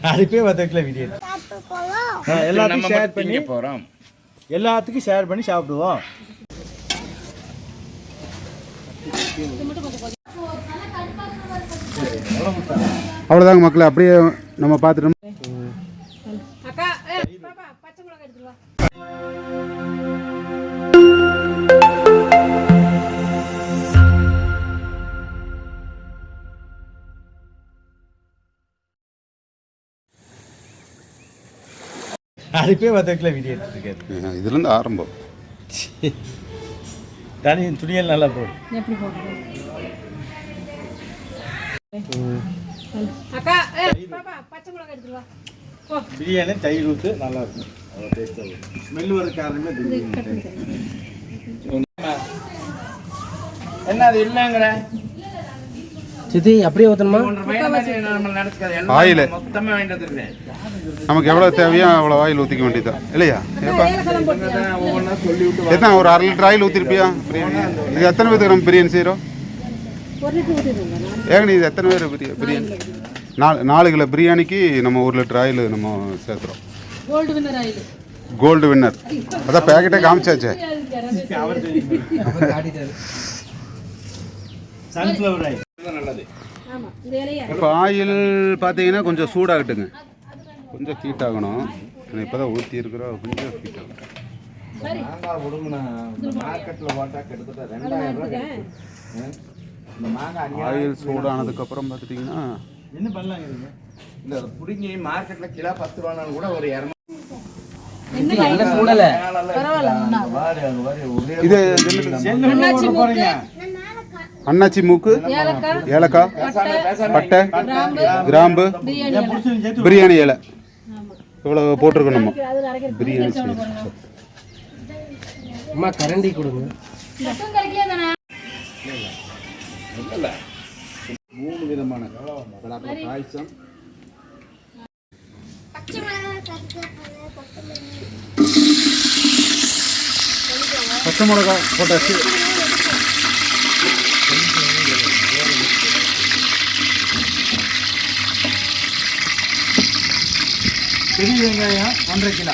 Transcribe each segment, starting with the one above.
அடுப்பே பத்தக்கில் video எல்லாத்தையும் share பண்ணி போகிறோம் எல்லாத்துக்கும் ஷேர் பண்ணி சாப்பிடுவோம். அவ்வளோதாங்க மக்களே அப்படியே நம்ம பார்த்துட்டோம் அக்கா பச்சை வா அடுப்பே பத்தக்கில் வீடியோ எடுத்துருக்காரு இதுலேருந்து ஆரம்பம். தனி துணியல் நல்லா போடும் எப்படி பிரியாணி தயிர் ஊற்று நல்லா இருக்கும். அவ்வளோ டேஸ்ட்டாக இருக்கும் ஸ்மெல் வர காரணமே என்ன அது இல்லைங்கிற சித்தி அப்படியே ஊற்றணுமா ஆயிலு. நமக்கு எவ்வளோ தேவையோ அவ்வளோ ஆயில் ஊற்றிக்க வேண்டியதுதான். இல்லையா? ஏப்பா? எத்தனை ஒரு அரை லிட்டர் ஆயில் ஊற்றிருப்பியா பிரியாணி. இது எத்தனை பேருக்கு நம்ம பிரியாணி செய்கிறோம் ஒரு லிட்டர் ஊற்றிடுங்க ஏங்க நீ இது எத்தனை பேர் பிரியா பிரியாணி? நாலு நாலு கிலோ பிரியாணிக்கு நம்ம ஒரு லிட்டர் ஆயில் நம்ம சேர்த்துறோம் Gold Winner oil. Gold Winner அதான் பேக்கெட்டே காமிச்சாச்சே. Sunflower oil. இப்போ ஆயில் பார்த்தீங்கன்னா கொஞ்சம் சூடாகட்டுங்க. கொஞ்சம் ஹீட் ஆகணும். இப்போ தான் ஊற்றி இருக்கிறோம். கொஞ்சம் ஹீட் ஆகட்டும் மாங்காய் விடுங்கண்ணா மார்க்கெட்டில் போட்டால் கிட்டத்தட்ட ரெண்டாயிரம் ரூபாய்? இந்த மாங்காய் ஆயில் சூடானதுக்கப்புறம் பார்த்துட்டிங்கன்னா என்ன பண்ணலாங்க இந்த பிடிங்கி மார்க்கெட்டில் கிலோ பத்து ரூபானாலும் கூட ஒரு இரநூறு இது அன்னாச்சி மூக்கு ஏலக்காய் பட்டை கிராம்பு கிராம்பு பிரியாணி இலை. இவ்வளோ போட்டிருக்கோம் நம்ம. பிரியாணி செய்யணும் அம்மா கரண்டி கொடுங்க. மூணு விதமான பாயசம். பச்சை மிளகா போட்டாச்சு. பெரிய வெங்காயம் ஒன்றரை கிலோ.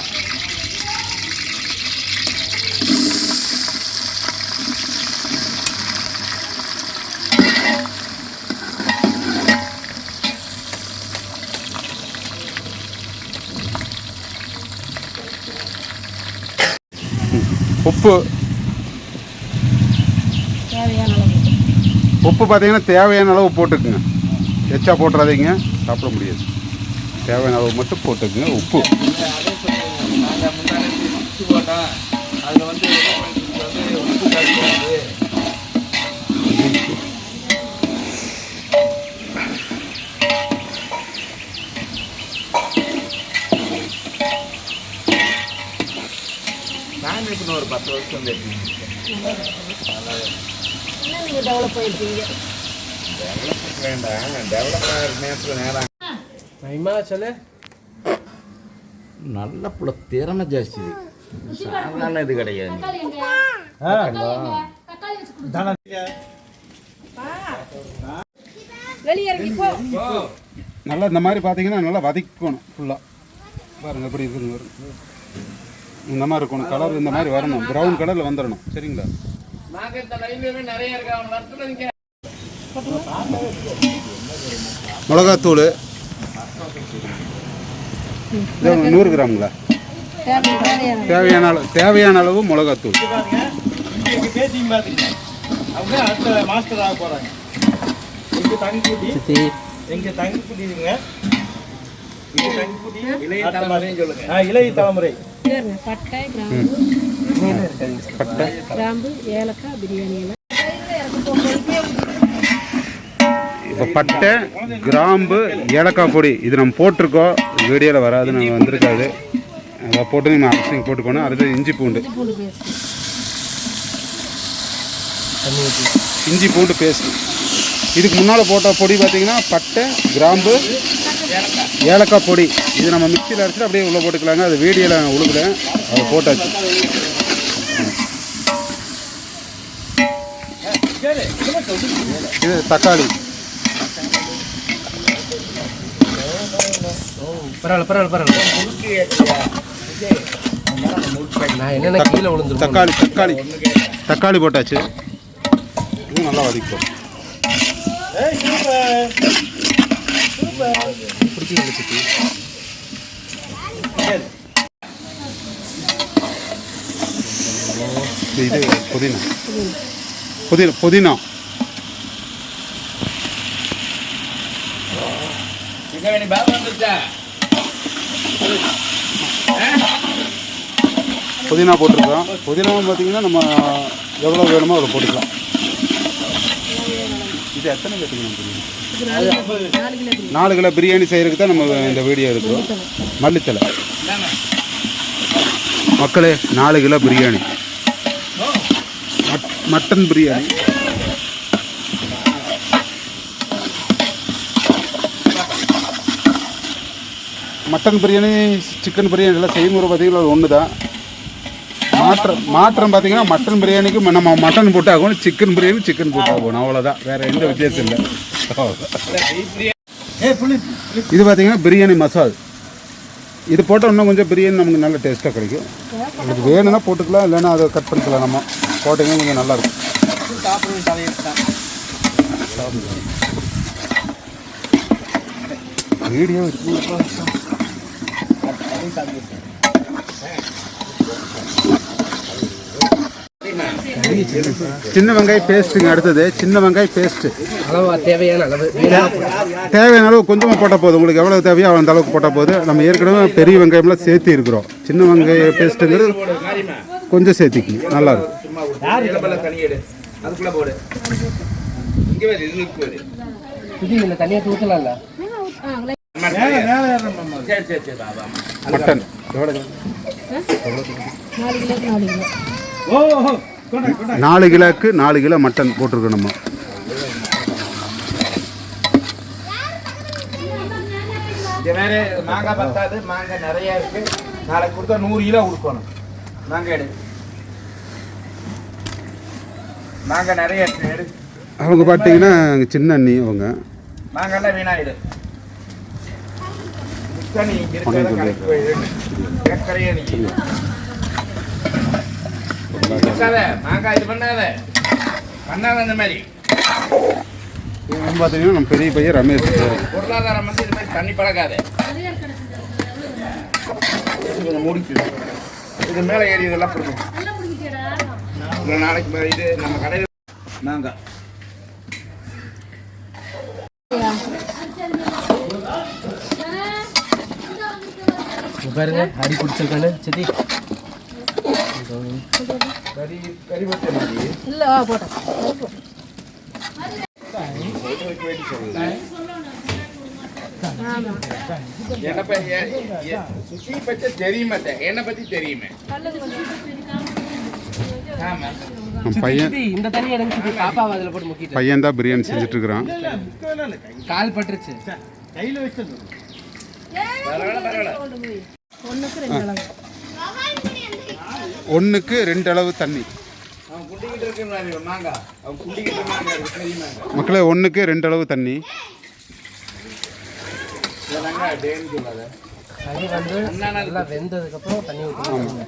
உப்பு. தேவையான அளவு உப்பு. பார்த்தீங்கன்னா தேவையான அளவு போட்டுக்குங்க. எச்சா போட்டுறாதீங்க சாப்பிட முடியாது. தேவையான அளவு மட்டும் போட்டுக்குங்க உப்பு. ஒரு பத்து வருஷம் டெவலப் ஆயிருக்கீங்க? டெவலப்மெண்ட் வேண்டாம். டெவலப் ஆகிற நேரத்தில் நேரம் மகிமா சொல்லு நல்ல புள்ள திறமை ஜாஸ்தி இது. சாதாரண இது கிடையாது. வெளியே இறங்கி போ. நல்லா இந்த மாதிரி பார்த்தீங்கன்னா நல்லா வதக்கணும் ஃபுல்லாக பாருங்க எப்படி இருக்குன்னு பாருங்க இந்த மாதிரி இருக்கணும். கலர் இந்த மாதிரி வரணும். ப்ரௌன் கலரில் வந்துடணும் சரிங்களா? மிளகாத்தூள் நூறு கிராமுங்களா? தேவையான தேவையான அளவு தேவையான அளவு மிளகாத்தூள். இளைய தலைமுறை பட்டை. கிராம்பு ஏலக்காய் பிரியாணி இப்போ பட்டை கிராம்பு ஏலக்காய் பொடி இது நம்ம போட்டிருக்கோம். வீடியோவில் வராது நம்ம வந்திருக்காது. அதை போட்டு நம்ம அரிசி போட்டுக்கணும். அடுத்து இஞ்சி பூண்டு. இஞ்சி பூண்டு பேஸ்ட் இதுக்கு முன்னால் போட்ட பொடி பார்த்தீங்கன்னா பட்டை கிராம்பு ஏலக்காய் பொடி. இது நம்ம மிக்சியில் அரைச்சிட்டு அப்படியே உள்ளே போட்டுக்கலாங்க. அது வீடியோவில் உழுகுல அதை போட்டாச்சு. இது தக்காளி. பரவாயில்ல பரவாயில்ல பரவாயில்ல. நான் என்னென்ன கீழே விழுந்துருக்கோம் தக்காளி தக்காளி. தக்காளி போட்டாச்சு. இது நல்லா வதக்கும். இது புதினா. புதினா புதினா. வந்துருச்சா? புதினா போட்டிருக்கோம். புதினாவும் பார்த்தீங்கன்னா நம்ம எவ்வளோ வேணுமோ அதை போட்டுக்கலாம். இது எத்தனை பேத்துக்கு நாலு கிலோ பிரியாணி செய்கிறதுக்கு தான் நம்ம இந்த வீடியோ எடுக்கிறோம். மல்லித்தலை மக்களே நாலு kilo biryani. Mutton- mutton biryani. Mutton biryani chicken biryani எல்லாம் செய்முறை பார்த்தீங்கன்னா அது ஒன்று தான் மாற்றம் மாற்றம் பார்த்தீங்கன்னா மட்டன் பிரியாணிக்கு நம்ம மட்டன் போட்டு ஆகணும் சிக்கன் பிரியாணி சிக்கன் போட்டு ஆகணும் அவ்வளோதான் வேறு எந்த வித்தியாசம் இல்லை. இது பார்த்தீங்கன்னா பிரியாணி மசால். இது போட்டால் இன்னும் கொஞ்சம் பிரியாணி நமக்கு நல்ல டேஸ்ட்டாக கிடைக்கும். உங்களுக்கு வேணும்னா போட்டுக்கலாம் இல்லைன்னா அதை கட் பண்ணிக்கலாம் நம்ம. போட்டிங்கன்னா கொஞ்சம் நல்லாயிருக்கும் வீடியோ சின்ன வெங்காய பேஸ்ட்டுங்க அடுத்தது. சின்ன வெங்காய பேஸ்ட்டு அளவா தேவையான அளவு. தேவையான அளவு கொஞ்சமாக போட்டால் போதும். உங்களுக்கு எவ்வளோ தேவையோ அந்த அளவுக்கு போட்டால் போதும். நம்ம ஏற்கனவே பெரிய வெங்காயம்லாம் சேர்த்து இருக்கிறோம். சின்ன வெங்காய பேஸ்ட்டுங்கிறது கொஞ்சம் சேர்த்திக்கணும். நல்லாயிருக்கும் சும்மா சரி சரி சரி பாபா. மட்டன். எவ்வளோ நாலு கிலோ நாலு கிலோ ஓ ஓ கொண்டா கொண்டா நாலு கிலோக்கு நாலு கிலோ மட்டன் போட்டிருக்கோம் நம்ம. வேறு மாங்காய் பத்தாது மாங்காய் நிறையா இருக்கு. நாளைக்கு கொடுத்தா நூறு கிலோ கொடுக்கணும். மாங்காய் எடு. மாங்காய் நிறைய இருக்கு எடு. அவங்க பார்த்தீங்கன்னா சின்ன அண்ணி அவங்க. மாங்காய்லாம் வீணாயிடு நீ இங்கே இருக்கிறத கணக்கு கடற்கரையே நீ. இருக்காத மாங்காய் இது பண்ணாத. பண்ணாத இந்த மாதிரி. பார்த்தீங்கன்னா நம்ம பெரிய பையன் ரமேஷ். பேரு. பொருளாதாரம் வந்து இது மாதிரி தண்ணி பழகாத. கொஞ்சம் மூடிக்கு. இது மேலே ஏறி இதெல்லாம் பிடிக்கும். நாளைக்கு மேலே இது நம்ம கடையில் மாங்காய். பாருங்க அடி பிடிச்சிருக்கானு. சித்தி. வச்ச பத்தி சுத்தி தெரியுமே என்னை பற்றி தெரியுமே? ஆமா. பையன் இந்த தண்ணி சித்தி. பாப்பாவை அதில் போட்டு முக்கிட்டு. பையன் தான் பிரியாணி செஞ்சுட்டு இருக்கிறான் கால் பட்டுருச்சு. கையில் பரவாயில்ல. ஒன்றுக்கு ரெண்டு அளவு. ஒன்றுக்கு ரெண்டு அளவு தண்ணி. மக்களே ஒன்றுக்கு ரெண்டு அளவு தண்ணி. கறி நல்லா வெந்ததுக்கப்புறம் தண்ணி ஊற்றணும்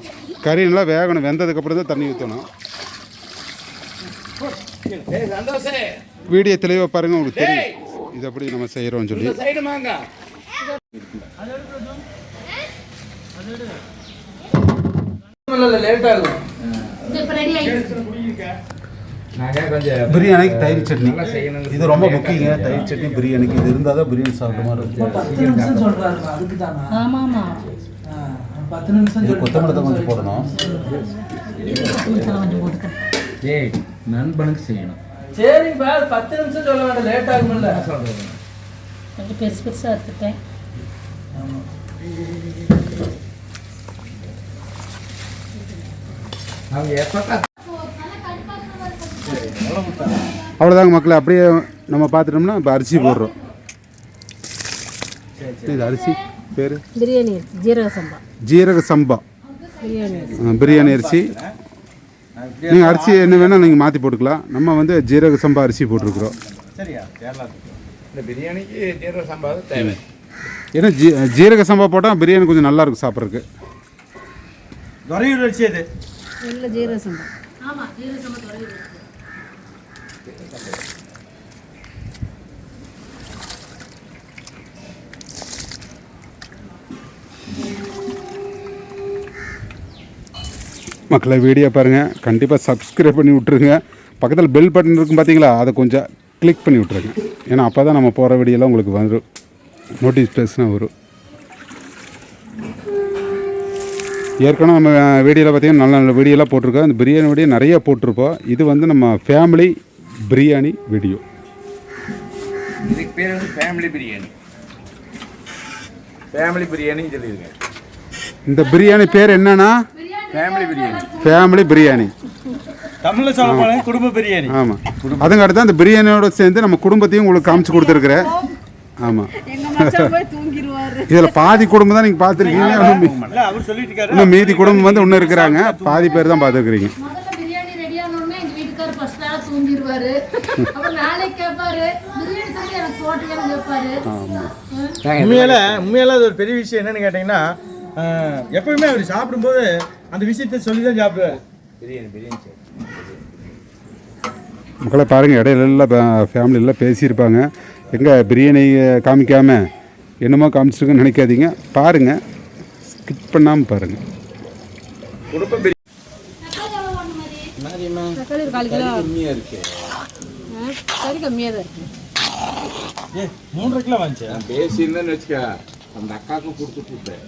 கறி நல்லா வேகணும். வெந்ததுக்கப்புறம் தான் தண்ணி ஊற்றணும் வீடியோ தெளிவாக பாருங்கள் உங்களுக்கு தெரியும். இது எப்படி நம்ம செய்கிறோம்னு சொல்லி இந்த சைடு மாங்காய் லேட் ஆகும் இப்போ ரெடி ஆகிடுச்சு நாங்கள் கொஞ்சம் பிரியாணிக்கு தயிர் சட்னி. இது ரொம்ப முக்கியங்க. தயிர் சட்னி பிரியாணிக்கு. இது இருந்தால் தான் பிரியாணி சாப்பிட்ற மாதிரி இருக்கும் பத்து நிமிஷம் சொல்றாருமா அதுக்கு தானா ஆமாம் ஆமாம் பத்து நிமிஷம் இது கொத்தமல்லி தான் கொஞ்சம் போடணும். ஏய் நண்பனுக்கு செய்யணும். சரி பா பத்து நிமிஷம் சொல்ல வேண்டாம் லேட் ஆகும்ல. கொஞ்சம் பெருசு பெருசாக எடுத்துட்டேன் அவங்க எப்போ அவ்வளோதாங்க மக்களே அப்படியே நம்ம பார்த்துட்டோம்னா இப்போ அரிசி போடுறோம். இது அரிசி பேர்? பிரியாணி ஜீரக சம்பா. ஜீரக சம்பா. பிரியாணி அரிசி. ஆ, பிரியாணி அரிசி. நீங்கள் அரிசி என்ன வேணால் நீங்கள் மாற்றி போட்டுக்கலாம். நம்ம வந்து ஜீரக சம்பா அரிசி போட்டிருக்கிறோம். ஏன்னா ஜீ ஜீரக சம்பா போட்டால் பிரியாணி கொஞ்சம் நல்லா இருக்கும் சாப்பிட்றதுக்கு துறையூர் அரிசி அது இல்லை ஜீரசம் மக்களை வீடியோ பாருங்கள் கண்டிப்பாக சப்ஸ்கிரைப் பண்ணி விட்ருங்க பக்கத்தில் பெல் பட்டன் இருக்கும் பார்த்தீங்களா அதை கொஞ்சம் கிளிக் பண்ணி விட்ருங்க ஏன்னா அப்போ தான் நம்ம போகிற வீடியோலாம் உங்களுக்கு வரும் நோட்டிஃபிகேஷனாக வரும். ஏற்கனவே நம்ம வீடியோவில் பார்த்தீங்கன்னா நல்ல நல்ல வீடியோலாம் போட்டிருக்கோம். அந்த பிரியாணி வீடியோ நிறைய போட்டிருப்போம். இது வந்து நம்ம ஃபேமிலி பிரியாணி வீடியோ இதுக்கு பேர் வந்து ஃபேமிலி பிரியாணி. ஃபேமிலி பிரியாணின்னு சொல்லிடுங்க இந்த பிரியாணி பேர் என்னன்னா? ஃபேமிலி பிரியாணி. ஃபேமிலி பிரியாணி. தமிழ்ல சொல்ல குடும்ப பிரியாணி. ஆமாம் அதுங்க அடுத்து அந்த பிரியாணியோட சேர்ந்து நம்ம குடும்பத்தையும் உங்களுக்கு காமிச்சு கொடுத்துருக்குறேன் ஆமாம் இதில் பாதி குடும்பம் தான் நீங்கள் பார்த்துருக்கீங்க. இன்னும் மீதி குடும்பம் வந்து இன்னும் இருக்கிறாங்க. பாதி பேர் தான் பார்த்துருக்குறீங்க. உண்மையில உண்மையில அது ஒரு பெரிய விஷயம் என்னன்னு கேட்டீங்கன்னா எப்பவுமே அவர் சாப்பிடும்போது அந்த விஷயத்தை சொல்லி தான் சாப்பிடுவாரு மக்களை பாருங்கள் இடையில எல்லாம் ஃபேமிலியெல்லாம் பேசியிருப்பாங்க. எங்கே பிரியாணி காமிக்காமல் என்னமோ காமிச்சிருக்குன்னு நினைக்காதீங்க. பாருங்கள் ஸ்கிப் பண்ணாமல் பாருங்கள் மூன்றரை கிலோ நான் பேசியிருந்தேன்னு வச்சுக்க அந்த அக்காவுக்கும் கொடுத்துட்டு இருப்பேன்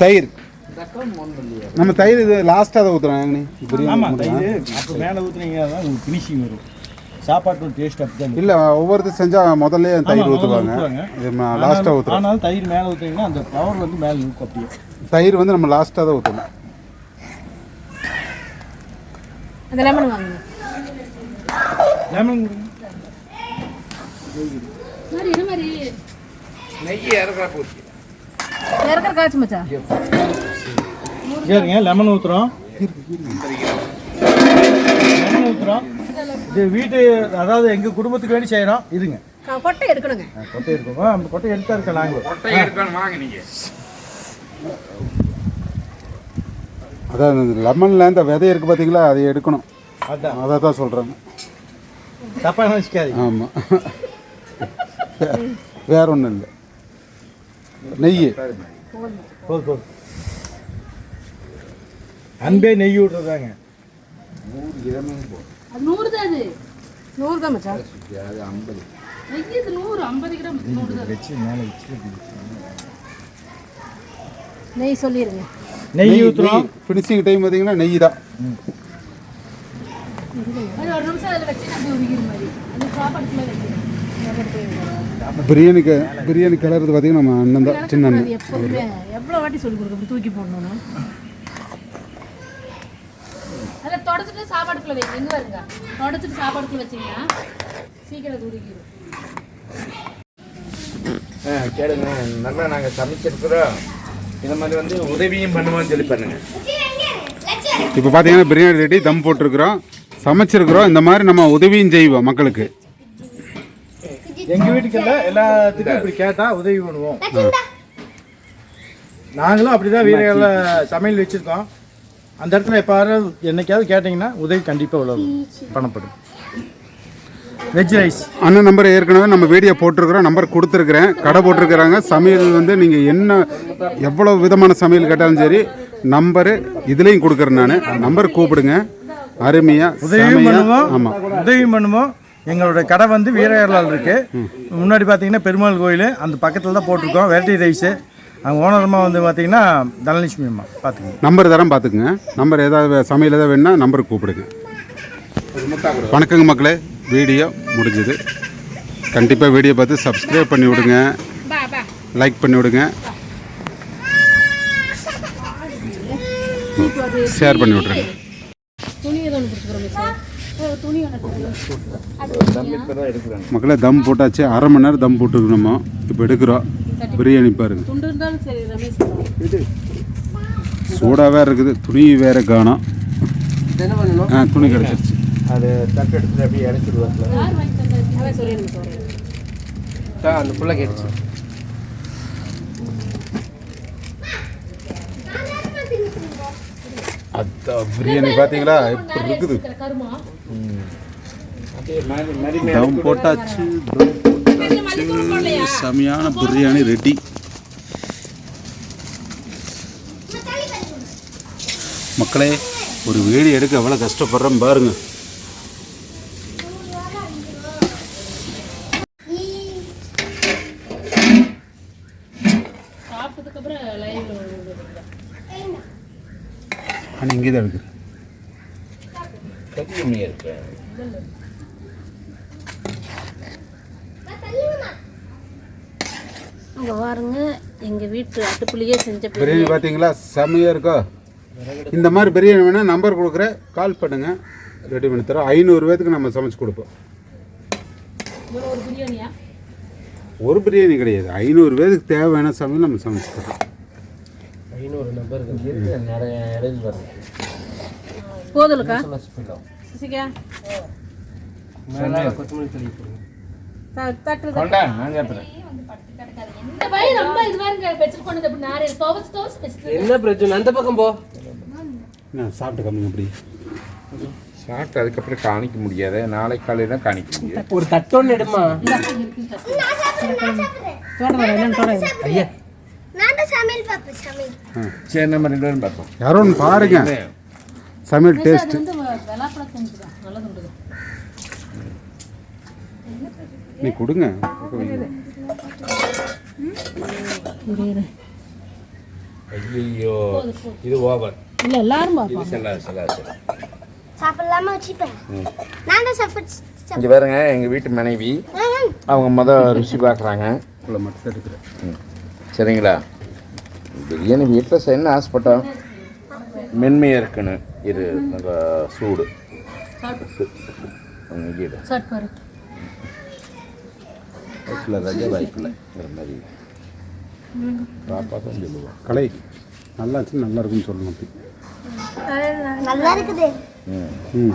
தயிர். நம்ம தயிர் இது லாஸ்ட்டாக தான் ஊற்றுறோம் ஆமா பிரியாணி தயிர் அப்புறம் மேலே ஊத்துனீங்கன்னா தான் ஃபினிஷிங் வரும். சாப்பாட்டோட டேஸ்ட் அப்படி இல்லை ஒவ்வொருத்தர் செஞ்சால் முதல்ல தயிர் ஊற்றுவாங்க இது லாஸ்ட்டாக ஊற்றுறோம் ஆனால் தயிர் மேலே ஊற்றுனீங்கன்னா அந்த பவர் வந்து மேலே இருக்கும் அப்படியே. தயிர் வந்து நம்ம லாஸ்ட்டாக தான் ஊற்றணும் அந்த லெமன் வாங்குங்க. லெமன் மாதிரி என்ன மாதிரி நெய் இறக்குறா போச்சு இறக்குற காய்ச்சி மச்சான். சரிங்க லெமன் ஊற்றுறோம் லெமன் ஊற்றுறோம் இது வீட்டு அதாவது எங்கள் குடும்பத்துக்கு வேண்டி செய்கிறோம் இருங்க. கொட்டை எடுக்கணுங்க. கொட்டை ஆ, அந்த கொட்டை எடுத்தா இருக்க நாங்களும் கொட்டை எடுக்கணும். வாங்க நீங்க. அதான் லெமனில் இந்த விதை இருக்குது பார்த்தீங்களா அதை எடுக்கணும். அதான். அதை தான் சொல்கிறாங்க தப்பாக நினச்சிக்காதீங்க. ஆமாம் வேற ஒன்றும் இல்லை. நெய் போதும் போதும். அன்பே நெய் விட்றதாங்க. அது நூறு தான் அது. நூறு தான் மச்சான். நெய் இது நூறு ஐம்பது கிராம். நூறு தான். வச்சு மேலே வச்சு நெய் சொல்லிடுங்க நெய் ஊற்றுறோம் ஃபினிஷிங் டைம் பார்த்தீங்கன்னா நெய் தான். அது ஒரு நிமிஷம் அதில் வச்சு நம்ம உருகிற மாதிரி. அந்த சாப்பாட்டுக்குள்ள வைக்கணும் பிரியாணிக்கு பிரியாணி கிளறது பார்த்தீங்கன்னா நம்ம அண்ணன் தான் சின்ன அண்ணன். எவ்வளோ வாட்டி சொல்லி தூக்கி போடணும்னு. அதில் தொடச்சிட்டு சாப்பாட்டுக்குள்ள வைங்க. எங்க வருங்க தொடச்சிட்டு சாப்பாட்டுக்குள்ள வச்சீங்கன்னா சீக்கிரம் அது உருகிடும் ஆ கேளுங்க. நல்லா நாங்கள் சமைச்சிருக்கிறோம். இந்த மாதிரி வந்து உதவியும் பண்ணுவோம்னு சொல்லி பண்ணுங்க. இப்போ பார்த்தீங்கன்னா பிரியாணி ரெடி தம் போட்டிருக்கிறோம். சமைச்சிருக்கிறோம். இந்த மாதிரி நம்ம உதவியும் செய்வோம் மக்களுக்கு. எங்கள் வீட்டுக்கு இல்லை எல்லாத்துக்கும் இப்படி கேட்டால் உதவி பண்ணுவோம். நாங்களும் அப்படிதான் வீடுகளில் சமையல் வச்சுருக்கோம். அந்த இடத்துல எப்பாவது என்னைக்காவது கேட்டிங்கன்னா உதவி கண்டிப்பாக உள்ள பண்ணப்படும் வெஜ் ரைஸ் அண்ணன் நம்பர் ஏற்கனவே நம்ம வீடியோ போட்டிருக்கிறோம் நம்பர் கொடுத்துருக்குறேன். கடை போட்டிருக்கிறாங்க. சமையல் வந்து நீங்கள் என்ன எவ்வளோ விதமான சமையல் கேட்டாலும் சரி நம்பரு இதுலேயும் கொடுக்குறேன் நான். நம்பர் கூப்பிடுங்க. அருமையாக உதவியும் பண்ணுவோம். ஆமாம் உதவியும் பண்ணுவோம். எங்களோட கடை வந்து வீரகலால் இருக்கு. முன்னாடி பார்த்தீங்கன்னா பெருமாள் கோயில். அந்த பக்கத்தில் தான் போட்டிருக்கோம். வெரைட்டி ரைஸு அங்கே ஓனரமாக வந்து பார்த்தீங்கன்னா தனலட்சுமி அம்மா. பார்த்துக்கோங்க நம்பர் தரம் பார்த்துக்குங்க நம்பர் ஏதாவது சமையல் ஏதாவது வேணுன்னா நம்பருக்கு கூப்பிடுங்க. வணக்கங்க மக்களே. வீடியோ முடிஞ்சது. கண்டிப்பாக வீடியோ பார்த்து சப்ஸ்கிரைப் பண்ணி விடுங்க. லைக் பண்ணி விடுங்க. ஷேர் பண்ணி விட்ருங்க மக்களே தம் போட்டாச்சு. அரை மணி நேரம் தம் போட்டுருக்கணுமா இப்போ எடுக்கிறோம். பிரியாணி பாருங்க. சூடாக வேறு இருக்குது துணி வேறு காணோம் ஆ துணி கிடச்சிருச்சு. அது தட்டு எடுத்துட்டு அப்படியே இறக்கிடுவாங்க அந்த புள்ள கேட்டுச்சு. அதான் பிரியாணி பார்த்தீங்களா? எப்படி இருக்குது? தம் போட்டாச்சு போட்டாச்சு செமையான பிரியாணி ரெடி. மக்களே ஒரு வீடு எடுக்க எவ்வளோ கஷ்டப்படுறோம் பாருங்க. சாப்பிட்டதுக்கு அப்புறம் லைவ்ல ஆனால் இங்கே தான் இருக்குது பெரிய மீன் இருக்கு அங்கே பாருங்க எங்கள் வீட்டு அடுப்புலையே செஞ்ச பிரியாணி பார்த்தீங்களா செமையாக இருக்கா? இந்த மாதிரி பிரியாணி வேணால் நம்பர் கொடுக்குறேன் கால் பண்ணுங்க. ரெடி பண்ணி தரோம் ஐநூறு பேத்துக்கு நம்ம சமைச்சு கொடுப்போம். ஒரு பிரியாணி கிடையாது. ஐநூறு பேருக்கு தேவையான சமையல் நம்ம சமைச்சு தரோம் ஐநூறு நம்பருக்கு நிறைய இடையில் சிசிக்கா கொத்தமல்லி தள்ளி போடுங்க தட்டு கொண்டா நான் கேட்பேன் இந்த ரொம்ப அப்படி துவச்சு துவச்சு என்ன பிரச்சனை? அந்த பக்கம் போ. என்ன சாப்பிட்டு கம்மிங்க அப்படி? சாப்பிட்டு அதுக்கப்புறம் காணிக்க முடியாது. நாளை காலையில் தான் காணிக்க முடியாது. ஒரு தட்டோன்னு எடுமா? ஐயா. சரி நம்ம ரெண்டு பேரும் பார்ப்போம். யாரோ ஒன்று பாருங்க சமையல் டேஸ்ட் நீ கொடுங்க. ஐயோ இது ஓவர் இல்லை எல்லாரும் சாப்பிடலாமா வச்சுப்பேன்? நான் தான் சாப்பிட்டு இங்கே பாருங்க எங்கள் வீட்டு மனைவி. அவங்க முத ருசி பார்க்குறாங்க இவ்வளோ மட்டும் எடுக்கிறேன். ம். சரிங்களா? பிரியாணி வீட்டில் செய்யணும்னு ஆசைப்பட்டோம். மென்மையாக இருக்கணும் இது நல்ல சூடு. ம், இது சாட் பாரு. வாய்ப்பில் ரஜா வாய்ப்பில்லைங்கிற மாதிரி. பாப்பா தான் சொல்லுவான் கலை நல்லா இருந்துச்சு நல்லா இருக்குன்னு சொல்லணும் அப்படி. நல்லா இருக்குது. ம். ம்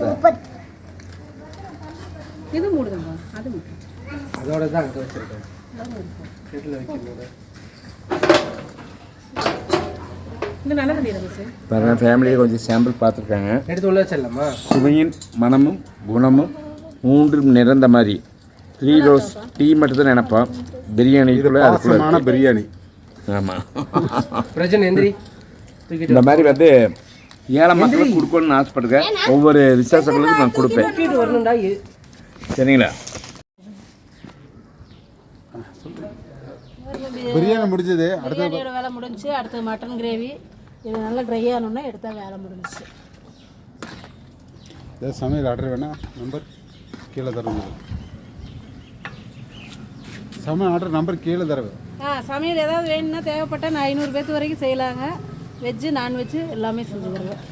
சூப்பர் இது மூடுதுங்க அது மூடு. அதோட தான் அங்கே வச்சிருக்கேன். வீட்டில் வைக்கணும் இது நல்ல தண்ணி இருக்கு சார் பாருங்க ஃபேமிலியை கொஞ்சம் சாம்பிள் பார்த்துருக்காங்க. எடுத்து உள்ள வச்சிடலாமா? சுவையின் மனமும் குணமும் மூன்றும் நிறைந்த மாதிரி. த்ரீ ரோஸ் டீ மட்டும் தான் நினைப்போம் பிரியாணிக்குள்ள அதுக்குள்ள பாசமான பிரியாணி. ஆமாம் பிரச்சனை எந்திரி. இந்த மாதிரி வந்து ஏழை மக்களுக்கு கொடுக்கணும்னு ஆசைப்பட்டுருக்கேன் ஒவ்வொரு விசேஷங்களுக்கும் நான் கொடுப்பேன். சரிங்களா? பிரியாணி முடிஞ்சது அடுத்த வேலை முடிஞ்சுச்சு அடுத்து மட்டன் கிரேவி இது நல்லா ட்ரை ஆனோன்னா எடுத்தா வேலை முடிஞ்சுச்சு. ஏதாவது சமையல் ஆர்டர் வேணா? நம்பர் கீழே தருங்க சமையல் ஆர்டர் நம்பர் கீழே தரவு. ஆ சமையல் ஏதாவது வேணும்னா தேவைப்பட்டால் நான் ஐநூறு பேர்த்து வரைக்கும் செய்யலாங்க. வெஜ்ஜு நான்வெஜ்ஜு எல்லாமே செஞ்சு தருவேன்.